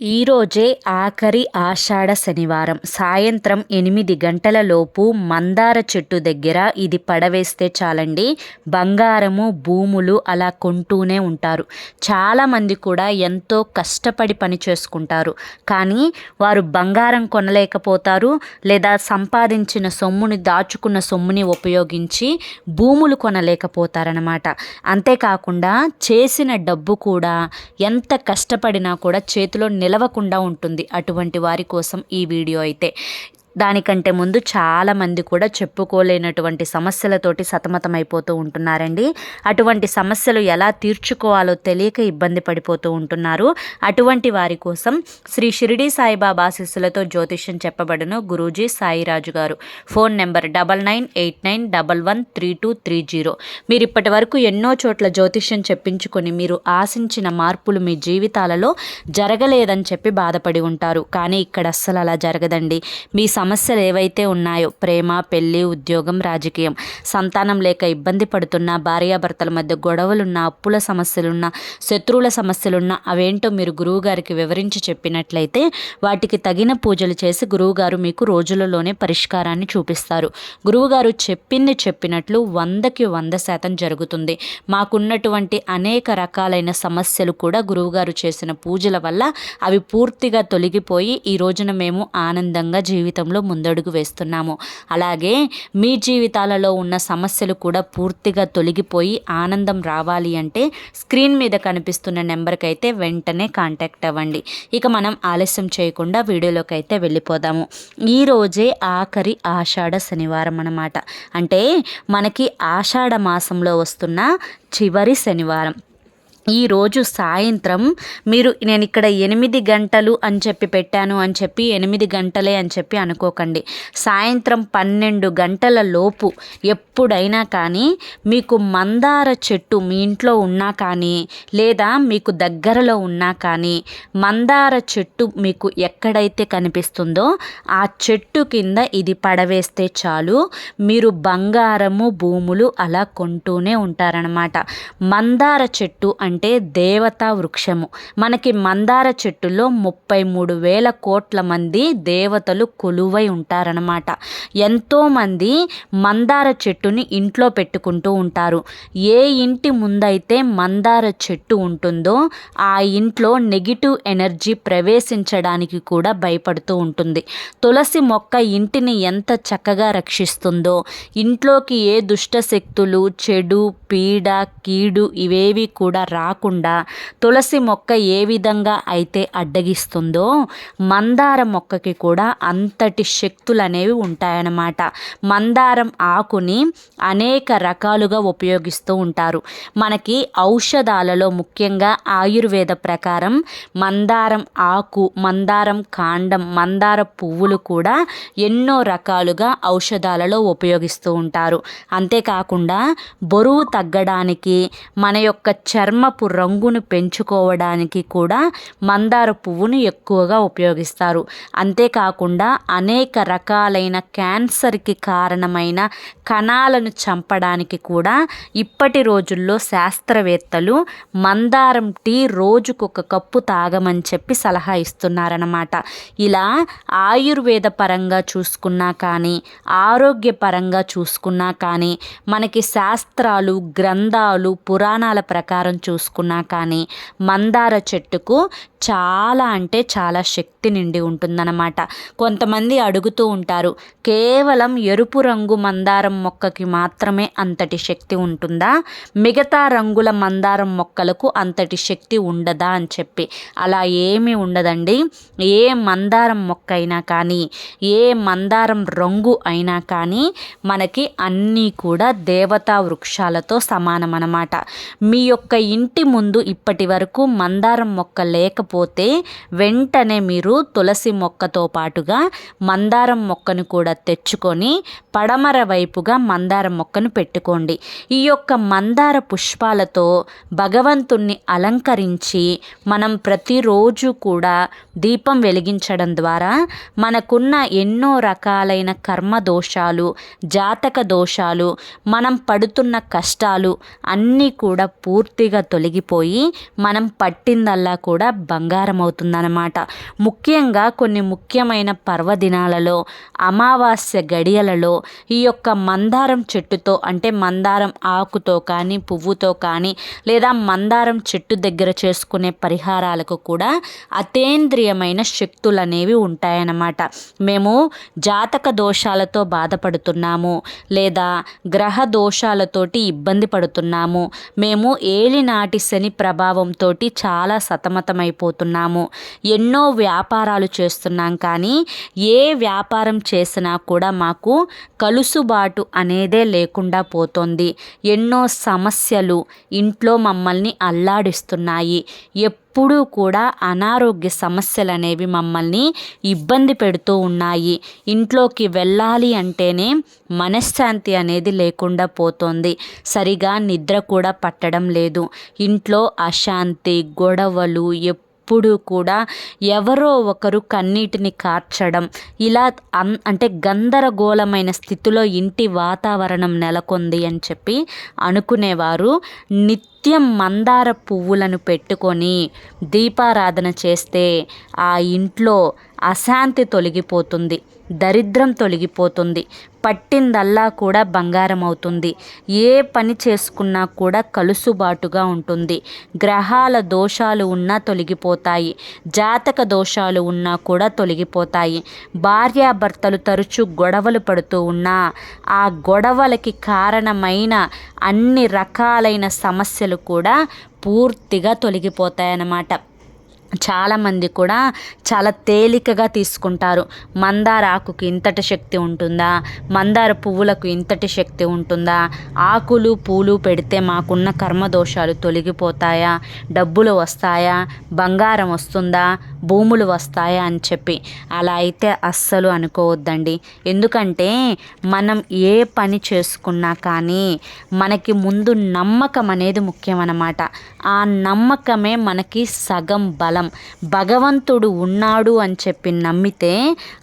ఈరోజే ఆఖరి ఆషాఢ శనివారం. సాయంత్రం ఎనిమిది గంటలలోపు మందార చెట్టు దగ్గర ఇది పడవేస్తే చాలండి. బంగారము భూములు అలా కొంటూనే ఉంటారు. చాలామంది కూడా ఎంతో కష్టపడి పని చేసుకుంటారు. కానీ వారు బంగారం కొనలేకపోతారు లేదా సంపాదించిన సొమ్ముని దాచుకున్న సొమ్ముని ఉపయోగించి భూములు కొనలేకపోతారనమాట అంతేకాకుండా చేసిన డబ్బు కూడా ఎంత కష్టపడినా కూడా చేతిలో నిలవకుండా ఉంటుంది. అటువంటి వారి కోసం ఈ వీడియో అయితే దానికంటే ముందు చాలామంది కూడా చెప్పుకోలేనటువంటి సమస్యలతోటి సతమతమైపోతూ ఉంటున్నారండి. అటువంటి సమస్యలు ఎలా తీర్చుకోవాలో తెలియక ఇబ్బంది పడిపోతూ ఉంటున్నారు. అటువంటి వారి కోసం శ్రీ షిరిడి సాయిబాబా శిస్సులతో జ్యోతిష్యం చెప్పబడును గురూజీ సాయిరాజు గారు. Phone number double nine eight nine double one three two three zero. మీరు ఇప్పటి వరకు ఎన్నో చోట్ల జ్యోతిష్యం చెప్పించుకొని మీరు ఆశించిన మార్పులు మీ జీవితాలలో జరగలేదని చెప్పి బాధపడి ఉంటారు. కానీ ఇక్కడ అస్సలు అలా జరగదండి. మీ సమస్యలు ఏవైతే ఉన్నాయో ప్రేమ పెళ్ళి ఉద్యోగం రాజకీయం సంతానం లేక ఇబ్బంది పడుతున్న భార్యాభర్తల మధ్య గొడవలున్న అప్పుల సమస్యలున్న శత్రువుల సమస్యలున్న అవేంటో మీరు గురువుగారికి వివరించి చెప్పినట్లయితే వాటికి తగిన పూజలు చేసి గురువుగారు మీకు రోజులలోనే పరిష్కారాన్ని చూపిస్తారు. గురువుగారు చెప్పింది చెప్పినట్లు వందకి వంద శాతం జరుగుతుంది. మాకున్నటువంటి అనేక రకాలైన సమస్యలు కూడా గురువుగారు చేసిన పూజల వల్ల అవి పూర్తిగా తొలగిపోయి ఈ రోజున మేము ఆనందంగా జీవితంలో విషయంలో ముందడుగు వేస్తున్నాము. అలాగే మీ జీవితాలలో ఉన్న సమస్యలు కూడా పూర్తిగా తొలగిపోయి ఆనందం రావాలి అంటే స్క్రీన్ మీద కనిపిస్తున్న నెంబర్కి అయితే వెంటనే కాంటాక్ట్ అవ్వండి. ఇక మనం ఆలస్యం చేయకుండా వీడియోలోకి అయితే వెళ్ళిపోదాము ఈరోజే ఆఖరి ఆషాఢ శనివారం అన్నమాట. అంటే మనకి ఆషాఢ మాసంలో వస్తున్న చివరి శనివారం. ఈరోజు సాయంత్రం మీరు నేను ఇక్కడ ఎనిమిది గంటలు అని చెప్పి పెట్టాను అని చెప్పి ఎనిమిది గంటలే అని చెప్పి అనుకోకండి. సాయంత్రం పన్నెండు గంటల లోపు ఎప్పుడైనా కానీ మీకు మందార చెట్టు మీ ఇంట్లో ఉన్నా కానీ లేదా మీకు దగ్గరలో ఉన్నా కానీ మందార చెట్టు మీకు ఎక్కడైతే కనిపిస్తుందో ఆ చెట్టు కింద ఇది పడవేస్తే చాలు. మీరు బంగారము భూములు అలా కొంటూనే ఉంటారనమాట మందార చెట్టు అంటే అంటే దేవతా వృక్షము. మనకి మందార చెట్టులో ముప్పై మూడు వేల కోట్ల మంది దేవతలు కొలువై ఉంటారనమాట ఎంతోమంది మందార చెట్టుని ఇంట్లో పెట్టుకుంటూ ఉంటారు. ఏ ఇంటి ముందైతే మందార చెట్టు ఉంటుందో ఆ ఇంట్లో నెగిటివ్ ఎనర్జీ ప్రవేశించడానికి కూడా భయపడుతూ ఉంటుంది. తులసి మొక్క ఇంటిని ఎంత చక్కగా రక్షిస్తుందో ఇంట్లోకి ఏ దుష్ట శక్తులు చెడు పీడ కీడు ఇవేవి కూడా రా రాకుండా తులసి మొక్క ఏ విధంగా అయితే అడ్డగిస్తుందో మందార మొక్కకి కూడా అంతటి శక్తులు అనేవి ఉంటాయన్నమాట. మందారం ఆకుని అనేక రకాలుగా ఉపయోగిస్తూ ఉంటారు. మనకి ఔషధాలలో ముఖ్యంగా ఆయుర్వేద ప్రకారం మందారం ఆకు మందారం కాండం మందార పువ్వులు కూడా ఎన్నో రకాలుగా ఔషధాలలో ఉపయోగిస్తూ ఉంటారు. అంతేకాకుండా బరువు తగ్గడానికి మన యొక్క చర్మ గులాబు రంగును పెంచుకోవడానికి కూడా మందార పువ్వును ఎక్కువగా ఉపయోగిస్తారు. అంతేకాకుండా అనేక రకాలైన క్యాన్సర్కి కారణమైన కణాలను చంపడానికి కూడా ఇప్పటి రోజుల్లో శాస్త్రవేత్తలు మందారం టీ రోజుకొక కప్పు తాగమని చెప్పి సలహా ఇస్తున్నారన్నమాట. ఇలా ఆయుర్వేద పరంగా చూసుకున్నా కానీ ఆరోగ్యపరంగా చూసుకున్నా కానీ మనకి శాస్త్రాలు గ్రంథాలు పురాణాల ప్రకారం చూసుకున్నా కానీ మందార చెట్టుకు చాలా అంటే చాలా శక్తి నిండి ఉంటుందన్నమాట. కొంతమంది అడుగుతూ ఉంటారు కేవలం ఎరుపు రంగు మందారం మొక్కకి మాత్రమే అంతటి శక్తి ఉంటుందా? మిగతా రంగుల మందారం మొక్కలకు అంతటి శక్తి ఉండదా? అని చెప్పి. అలా ఏమీ ఉండదండి. ఏ మందారం మొక్క అయినా కానీ ఏ మందారం రంగు అయినా కానీ మనకి అన్నీ కూడా దేవతా వృక్షాలతో సమానం అన్నమాట మీ యొక్క ఇంటి ముందు ఇప్పటి వరకు మందారం మొక్క లేకపోతే వెంటనే మీరు తులసి మొక్కతో పాటుగా మందారం మొక్కను కూడా తెచ్చుకొని పడమర వైపుగా మందార మొక్కను పెట్టుకోండి. ఈ యొక్క మందార పుష్పాలతో భగవంతుణ్ణి అలంకరించి మనం ప్రతిరోజు కూడా దీపం వెలిగించడం ద్వారా మనకున్న ఎన్నో రకాలైన కర్మ దోషాలు జాతక దోషాలు మనం పడుతున్న కష్టాలు అన్నీ కూడా పూర్తిగా తొలగిపోయి మనం పట్టిందల్లా కూడా బంగారం అవుతుందన్నమాట ముఖ్యంగా కొన్ని ముఖ్యమైన పర్వదినాలలో అమావాస్య గడియలలో ఈ యొక్క మందారం చెట్టుతో అంటే మందారం ఆకుతో కానీ పువ్వుతో కానీ లేదా మందారం చెట్టు దగ్గర చేసుకునే పరిహారాలకు కూడా అతేంద్రియమైన శక్తులు అనేవి ఉంటాయన్నమాట. మేము జాతక దోషాలతో బాధపడుతున్నాము లేదా గ్రహ దోషాలతోటి ఇబ్బంది పడుతున్నాము. మేము ఏలినాటి శని ప్రభావంతో చాలా సతమతమైపోతున్నాము. ఎన్నో వ్యాపారాలు చేస్తున్నాం కానీ ఏ వ్యాపారం చేసినా కూడా మాకు కలుసుబాటు అనేదే లేకుండా పోతుంది. ఎన్నో సమస్యలు ఇంట్లో మమ్మల్ని అల్లాడిస్తున్నాయి. ఎప్పుడు కూడా అనారోగ్య సమస్యలు అనేవి మమ్మల్ని ఇబ్బంది పెడుతూ ఉన్నాయి. ఇంట్లోకి వెళ్ళాలి అంటేనే మనశ్శాంతి అనేది లేకుండా పోతుంది. సరిగా నిద్ర కూడా పట్టడం లేదు. ఇంట్లో అశాంతి గొడవలు ఎప్పుడూ కూడా ఎవరో ఒకరు కన్నీటిని కార్చడం ఇలా అన్ అంటే గందరగోళమైన స్థితిలో ఇంటి వాతావరణం నెలకొంది అని చెప్పి అనుకునేవారు. నిత్యం మందార పువ్వులను పెట్టుకొని దీపారాధన చేస్తే ఆ ఇంట్లో అశాంతి తొలగిపోతుంది దరిద్రం తొలగిపోతుంది. పట్టిందల్లా కూడా బంగారం అవుతుంది ఏ పని చేసుకున్నా కూడా కలుసుబాటుగా ఉంటుంది. గ్రహాల దోషాలు ఉన్నా తొలగిపోతాయి. జాతక దోషాలు ఉన్నా కూడా తొలగిపోతాయి. భార్యాభర్తలు తరచూ గొడవలు పడుతూ ఉన్నా ఆ గొడవలకి కారణమైన అన్ని రకాలైన సమస్యలు కూడా పూర్తిగా తొలగిపోతాయన్నమాట. చాలామంది కూడా చాలా తేలికగా తీసుకుంటారు. మందార ఆకుకి ఇంతటి శక్తి ఉంటుందా? మందార పువ్వులకు ఇంతటి శక్తి ఉంటుందా? ఆకులు పూలు పెడితే మాకున్న కర్మదోషాలు తొలగిపోతాయా? డబ్బులు వస్తాయా? బంగారం వస్తుందా? భూములు వస్తాయా అని చెప్పి. అలా అయితే అస్సలు అనుకోవద్దండి. ఎందుకంటే మనం ఏ పని చేసుకున్నా కానీ మనకి ముందు నమ్మకం అనేది ముఖ్యం అన్నమాట ఆ నమ్మకమే మనకి సగం బలం. భగవంతుడు ఉన్నాడు అని చెప్పి నమ్మితే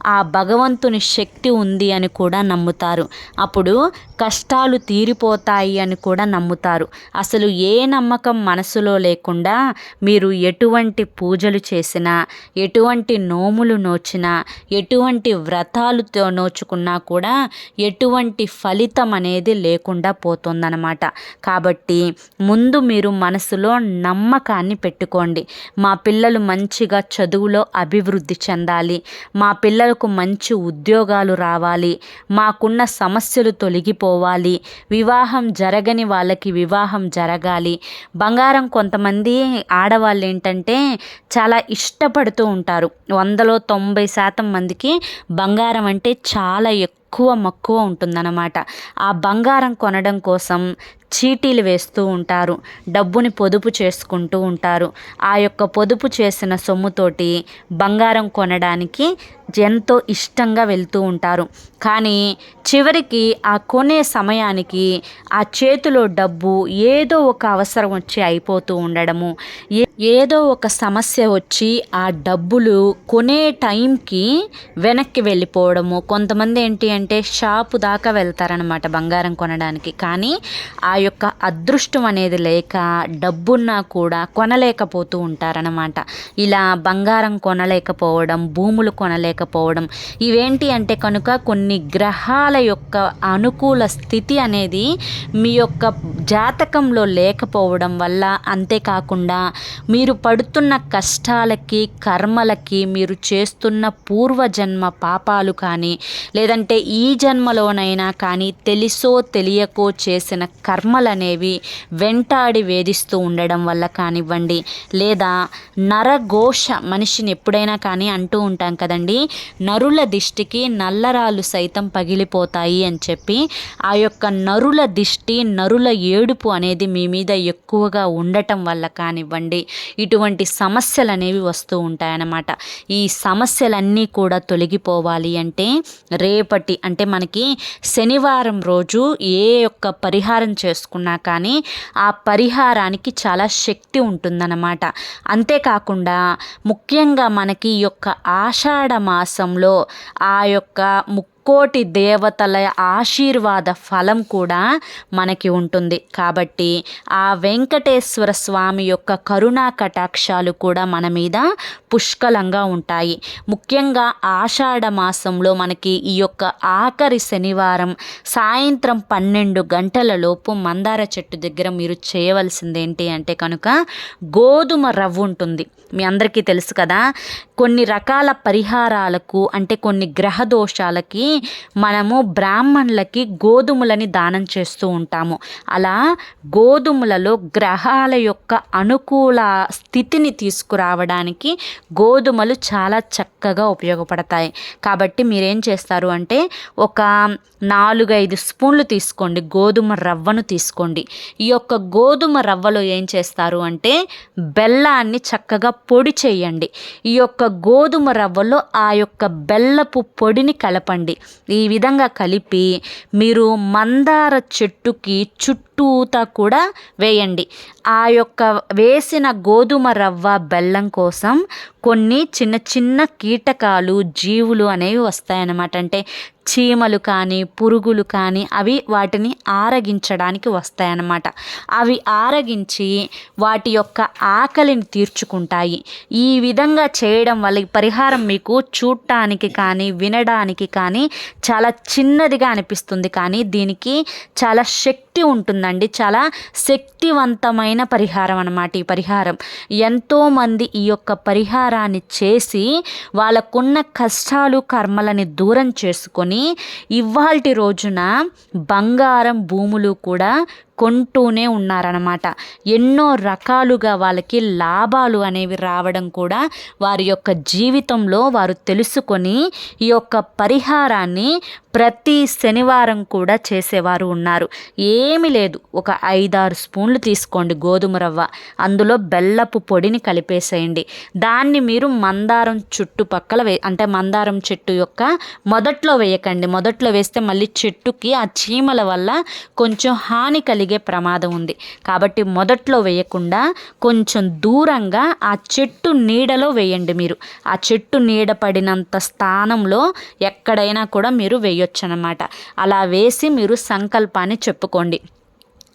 ఆ భగవంతుని శక్తి ఉంది అని కూడా నమ్ముతారు. అప్పుడు కష్టాలు తీరిపోతాయి అని కూడా నమ్ముతారు. అసలు ఏ నమ్మకం మనసులో లేకుండా మీరు ఎటువంటి పూజలు చేసినా ఎటువంటి నోములు నోచినా ఎటువంటి వ్రతాలుతో నోచుకున్నా కూడా ఎటువంటి ఫలితం అనేది లేకుండా పోతుందన్నమాట. కాబట్టి ముందు మీరు మనసులో నమ్మకాన్ని పెట్టుకోండి. మా పిల్లలు మంచిగా చదువులో అభివృద్ధి చెందాలి. మా పిల్లలకు మంచి ఉద్యోగాలు రావాలి. మాకున్న సమస్యలు తొలగిపోవాలి. వివాహం జరగని వాళ్ళకి వివాహం జరగాలి. బంగారం కొంతమంది ఆడవాళ్ళు ఏంటంటే చాలా ఇష్టపడుతూ ఉంటారు. వందలో తొంభై శాతం మందికి బంగారం అంటే చాలా ఎక్కువ మక్కువ ఉంటుందన్నమాట. ఆ బంగారం కొనడం కోసం చీటీలు వేస్తూ ఉంటారు. డబ్బుని పొదుపు చేసుకుంటూ ఉంటారు. ఆ యొక్క పొదుపు చేసిన సొమ్ముతోటి బంగారం కొనడానికి ఎంతో ఇష్టంగా వెళ్తూ ఉంటారు. కానీ చివరికి ఆ కొనే సమయానికి ఆ చేతిలో డబ్బు ఏదో ఒక అవసరం వచ్చి అయిపోతూ ఉండడము. ఏదో ఒక సమస్య వచ్చి ఆ డబ్బులు కొనే టైంకి వెనక్కి వెళ్ళిపోవడము. కొంతమంది ఏంటి అంటే షాపు దాకా వెళ్తారనమాట బంగారం కొనడానికి. కానీ ఆ యొక్క అదృష్టం అనేది లేక డబ్బున్నా కూడా కొనలేకపోతూ ఉంటారనమాట ఇలా బంగారం కొనలేకపోవడం భూములు కొనలేకపోవడం ఇవేంటి అంటే కనుక కొన్ని గ్రహాల యొక్క అనుకూల స్థితి అనేది మీ యొక్క జాతకంలో లేకపోవడం వల్ల అంతేకాకుండా మీరు పడుతున్న కష్టాలకి కర్మలకి మీరు చేస్తున్న పూర్వజన్మ పాపాలు కానీ లేదంటే ఈ జన్మలోనైనా కానీ తెలిసో తెలియకో చేసిన కర్మ కర్మలనేవి వెంటాడి వేధిస్తూ ఉండడం వల్ల కానివ్వండి లేదా నరఘోష మనిషిని ఎప్పుడైనా కానీ అంటూ ఉంటాం కదండి నరుల దిష్టికి నల్లరాళ్ళు సైతం పగిలిపోతాయి అని చెప్పి ఆ యొక్క నరుల దిష్టి నరుల ఏడుపు అనేది మీ మీద ఎక్కువగా ఉండటం వల్ల కానివ్వండి ఇటువంటి సమస్యలు అనేవి వస్తూ ఉంటాయన్నమాట. ఈ సమస్యలన్నీ కూడా తొలగిపోవాలి అంటే రేపటి అంటే మనకి శనివారం రోజు ఏ యొక్క పరిహారం చేసుకున్నా కానీ ఆ పరిహారానికి చాలా శక్తి ఉంటుందన్నమాట. అంతేకాకుండా ముఖ్యంగా మనకి ఈ యొక్క ఆషాఢ మాసంలో ఆ యొక్క కోటి ముక్కోటి దేవతల ఆశీర్వాద ఫలం కూడా మనకి ఉంటుంది. కాబట్టి ఆ వెంకటేశ్వర స్వామి యొక్క కరుణా కటాక్షాలు కూడా మన మీద పుష్కలంగా ఉంటాయి. ముఖ్యంగా ఆషాఢ మాసంలో మనకి ఈ యొక్క ఆఖరి శనివారం సాయంత్రం పన్నెండు గంటలలోపు మందార చెట్టు దగ్గర మీరు చేయవలసింది ఏంటి అంటే కనుక గోధుమ రవ్వ ఉంటుంది. మీ అందరికీ తెలుసు కదా కొన్ని రకాల పరిహారాలకు అంటే కొన్ని గ్రహ దోషాలకి మనము బ్రాహ్మణులకి గోధుమలని దానం చేస్తూ ఉంటాము. అలా గోధుమలలో గ్రహాల యొక్క అనుకూల స్థితిని తీసుకురావడానికి గోధుమలు చాలా చక్కగా ఉపయోగపడతాయి. కాబట్టి మీరేం చేస్తారు అంటే ఒక నాలుగైదు స్పూన్లు తీసుకోండి గోధుమ రవ్వను తీసుకోండి. ఈ యొక్క గోధుమ రవ్వలో ఏం చేస్తారు అంటే బెల్లాన్ని చక్కగా పొడి చేయండి. ఈ యొక్క గోధుమ రవ్వలో ఆ యొక్క బెల్లపు పొడిని కలపండి. ఈ విధంగా కలిపి మీరు మందార చెట్టుకి చుట్టూతా కూడా వేయండి. ఆ యొక్క వేసిన గోధుమ రవ్వ బెల్లం కోసం కొన్ని చిన్న చిన్న కీటకాలు జీవులు అనేవి వస్తాయన్నమాట. అంటే చీమలు కానీ పురుగులు కానీ అవి వాటిని ఆరగించడానికి వస్తాయన్నమాట. అవి ఆరగించి వాటి యొక్క ఆకలిని తీర్చుకుంటాయి. ఈ విధంగా చేయడం వల్ల ఈ పరిహారం మీకు చూడటానికి కానీ వినడానికి కానీ చాలా చిన్నదిగా అనిపిస్తుంది. కానీ దీనికి చాలా శక్తి ఉంటుందండి. చాలా శక్తివంతమైన పరిహారం అన్నమాట ఈ పరిహారం. ఎంతోమంది ఈ యొక్క పరిహారాన్ని చేసి వాళ్ళకున్న కష్టాలు కర్మలని దూరం చేసుకొని ఇవాల్టి రోజున బంగారం భూములు కూడా కొంటూనే ఉన్నారనమాట ఎన్నో రకాలుగా వాళ్ళకి లాభాలు అనేవి రావడం కూడా వారి యొక్క జీవితంలో వారు తెలుసుకొని ఈ యొక్క పరిహారాన్ని ప్రతి శనివారం కూడా చేసేవారు ఉన్నారు. ఏమి లేదు. ఒక ఐదారు స్పూన్లు తీసుకోండి గోధుమ రవ్వ. అందులో బెల్లపు పొడిని కలిపేసేయండి. దాన్ని మీరు మందారం చుట్టుపక్కల వే అంటే మందారం చెట్టు యొక్క మొదట్లో వేయకండి. మొదట్లో వేస్తే మళ్ళీ చెట్టుకి ఆ చీమల వల్ల కొంచెం హాని కలిగే ప్రమాదం ఉంది. కాబట్టి మొదట్లో వేయకుండా కొంచెం దూరంగా ఆ చెట్టు నీడలో వేయండి మీరు. ఆ చెట్టు నీడ పడినంత స్థానంలో ఎక్కడైనా కూడా మీరు వేయొచ్చు అనమాట అలా వేసి మీరు సంకల్పాన్ని చెప్పుకోండి.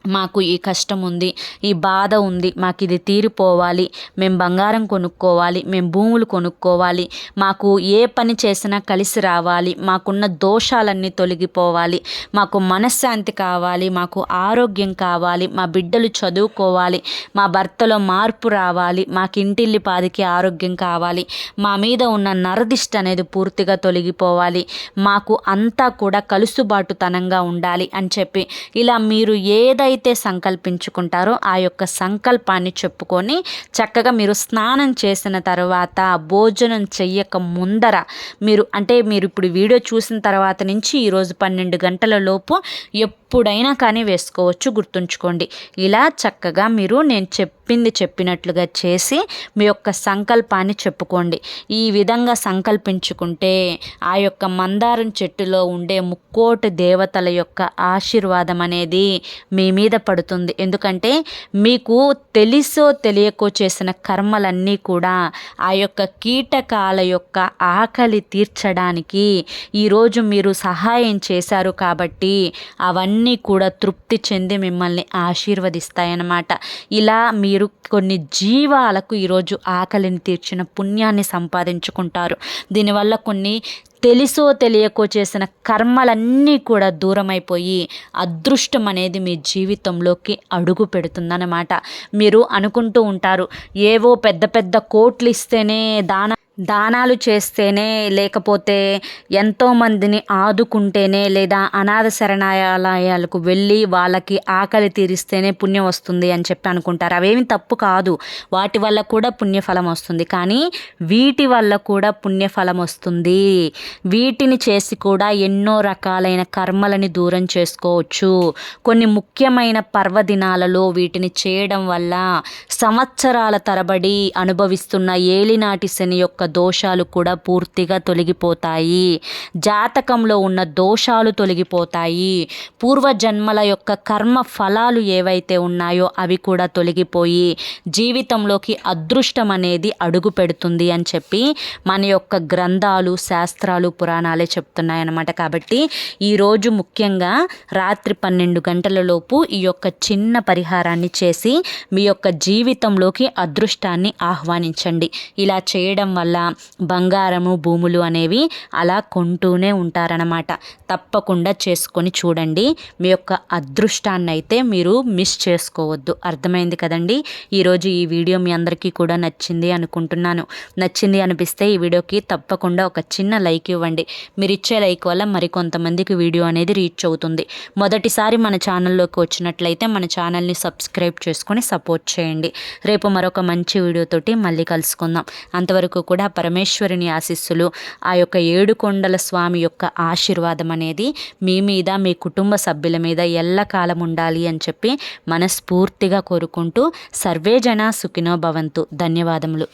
మాకు ఈ కష్టం ఉంది ఈ బాధ ఉంది మాకు ఇది తీరిపోవాలి. మేము బంగారం కొనుక్కోవాలి మేము భూములు కొనుక్కోవాలి. మాకు ఏ పని చేసినా కలిసి రావాలి మాకున్న దోషాలన్నీ తొలగిపోవాలి. మాకు మనశ్శాంతి కావాలి మాకు ఆరోగ్యం కావాలి మా బిడ్డలు చదువుకోవాలి మా భర్తలో మార్పు రావాలి మాకు ఇంటిల్లి పాదికి ఆరోగ్యం కావాలి మా మీద ఉన్న నరదిష్ట అనేది పూర్తిగా తొలగిపోవాలి. మాకు అంతా కూడా కలుసుబాటుతనంగా ఉండాలి అని చెప్పి ఇలా మీరు ఏదైతే ఏదైతే సంకల్పించుకుంటారో ఆ యొక్క సంకల్పాన్ని చెప్పుకొని చక్కగా మీరు స్నానం చేసిన తర్వాత భోజనం చెయ్యక ముందర మీరు అంటే మీరు ఇప్పుడు వీడియో చూసిన తర్వాత నుంచి ఈరోజు పన్నెండు గంటల లోపు ఎప్పుడైనా కానీ వేసుకోవచ్చు గుర్తుంచుకోండి. ఇలా చక్కగా మీరు నేను చెప్పింది చెప్పినట్లుగా చేసి మీ యొక్క సంకల్పాన్ని చెప్పుకోండి. ఈ విధంగా సంకల్పించుకుంటే ఆ యొక్క మందారం చెట్టులో ఉండే ముక్కోటి దేవతల యొక్క ఆశీర్వాదం అనేది మీ మీద పడుతుంది. ఎందుకంటే మీకు తెలిసో తెలియకో చేసిన కర్మలన్నీ కూడా ఆ యొక్క కీటకాల యొక్క ఆకలి తీర్చడానికి ఈరోజు మీరు సహాయం చేశారు కాబట్టి అవన్నీ కూడా తృప్తి చెంది మిమ్మల్ని ఆశీర్వదిస్తాయన్నమాట. ఇలా మీరు కొన్ని జీవాలకు ఈరోజు ఆకలిని తీర్చిన పుణ్యాన్ని సంపాదించుకుంటారు. దీనివల్ల కొన్ని తెలిసో తెలియకో చేసిన కర్మలన్నీ కూడా దూరమైపోయి అదృష్టం అనేది మీ జీవితంలోకి అడుగు పెడుతుందన్నమాట. మీరు అనుకుంటూ ఉంటారు ఏవో పెద్ద పెద్ద కోట్లు ఇస్తేనే దాన దానాలు చేస్తేనే లేకపోతే ఎంతోమందిని ఆదుకుంటేనే లేదా అనాథ శరణాలయాలకు వెళ్ళి వాళ్ళకి ఆకలి తీరిస్తేనే పుణ్యం వస్తుంది అని చెప్పి అనుకుంటారు. అవేమి తప్పు కాదు. వాటి వల్ల కూడా పుణ్యఫలం వస్తుంది. కానీ వీటి వల్ల కూడా పుణ్యఫలం వస్తుంది. వీటిని చేసి కూడా ఎన్నో రకాలైన కర్మలని దూరం చేసుకోవచ్చు. కొన్ని ముఖ్యమైన పర్వదినాలలో వీటిని చేయడం వల్ల సంవత్సరాల తరబడి అనుభవిస్తున్న ఏలినాటి శని యొక్క దోషాలు కూడా పూర్తిగా తొలగిపోతాయి. జాతకంలో ఉన్న దోషాలు తొలగిపోతాయి. పూర్వజన్మల యొక్క కర్మ ఫలాలు ఏవైతే ఉన్నాయో అవి కూడా తొలగిపోయి జీవితంలోకి అదృష్టం అనేది అడుగు పెడుతుంది అని చెప్పి మన యొక్క గ్రంథాలు శాస్త్రాలు పురాణాలే చెప్తున్నాయన్నమాట. కాబట్టి ఈరోజు ముఖ్యంగా రాత్రి పన్నెండు గంటల లోపు ఈ యొక్క చిన్న పరిహారాన్ని చేసి మీ యొక్క జీవితంలోకి అదృష్టాన్ని ఆహ్వానించండి. ఇలా చేయడం వల్ల బంగారము భూములు అనేవి అలా కొంటూనే ఉంటారనమాట తప్పకుండా చేసుకొని చూడండి. మీ యొక్క అదృష్టాన్ని అయితే మీరు మిస్ చేసుకోవద్దు. అర్థమైంది కదండి? ఈరోజు ఈ వీడియో మీ అందరికీ కూడా నచ్చింది అనుకుంటున్నాను. నచ్చింది అనిపిస్తే ఈ వీడియోకి తప్పకుండా ఒక చిన్న లైక్ ఇవ్వండి. మీరు ఇచ్చే లైక్ వల్ల మరికొంతమందికి వీడియో అనేది రీచ్ అవుతుంది. మొదటిసారి మన ఛానల్లోకి వచ్చినట్లయితే మన ఛానల్ని సబ్స్క్రైబ్ చేసుకొని సపోర్ట్ చేయండి. రేపు మరొక మంచి వీడియోతోటి మళ్ళీ కలుసుకుందాం. అంతవరకు కూడా పరమేశ్వరుని ఆశీస్సులు ఆ యొక్క ఏడుకొండల స్వామి యొక్క ఆశీర్వాదం అనేది మీ మీద మీ కుటుంబ సభ్యుల మీద ఎల్లకాలం ఉండాలి అని చెప్పి మనస్ఫూర్తిగా కోరుకుంటూ సర్వే జన సుఖినో భవంతు. ధన్యవాదములు.